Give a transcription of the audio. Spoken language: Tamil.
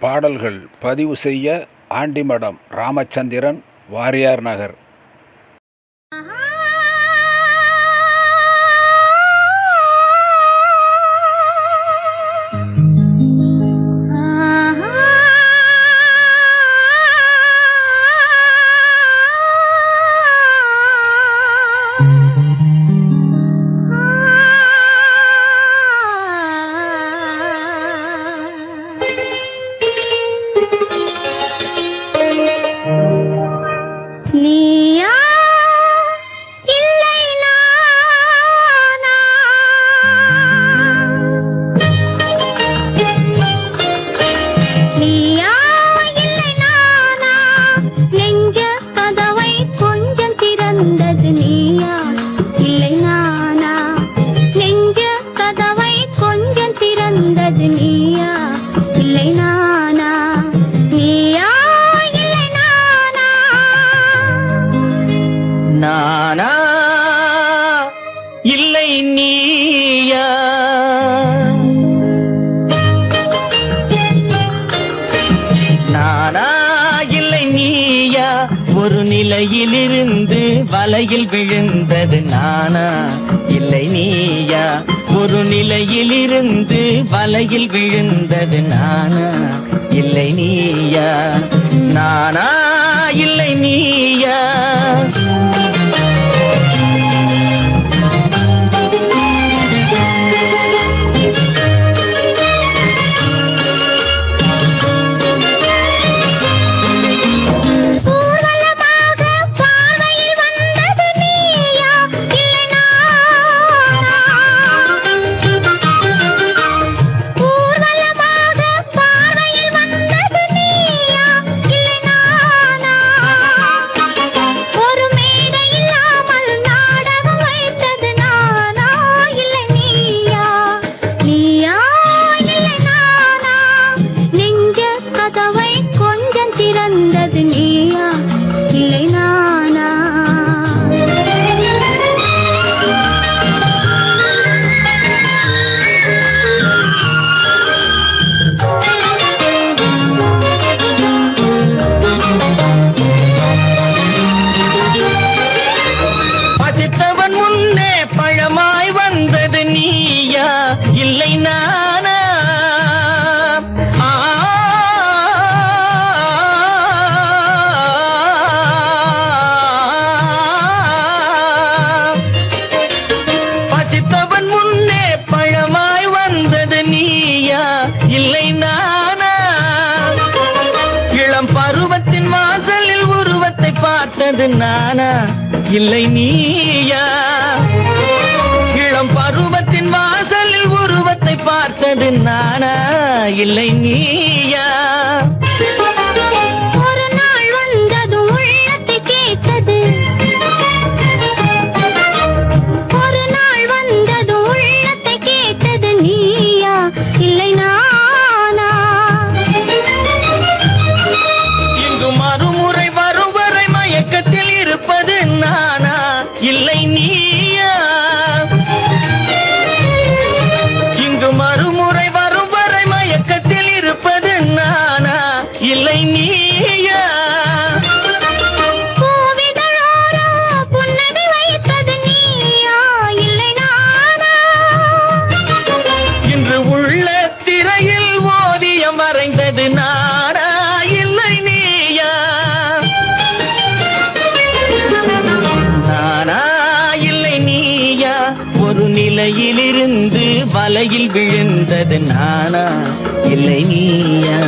பாடல்கள் பதிவு செய்ய ஆண்டிமடம் ராமச்சந்திரன் வாரியார் நகர். இல்லை நீயா? நானா இல்லை நீயா? ஒரு நிலையிலிருந்து வலையில் விழுந்தது நானா? இல்லை நீயா? ஒரு நிலையிலிருந்து வலையில் விழுந்தது நானா? இல்லை நீயா? நானா இல்லை நீயா? நானா? பசித்தவன் முன்னே பழமாய் வந்தது நீயா? இல்லை நானா? இளம் பருவத்தின் வாசலில் உருவத்தை பார்த்தது நானா? இல்லை நீயா? இல்லை நீயா ஓவியம் வரைந்தது நானா இல்லை நீயா? நானா இல்லை நீயா? ஒரு நிலையிலிருந்து வலையில் விழுந்தது நானா இல்லை நீயா?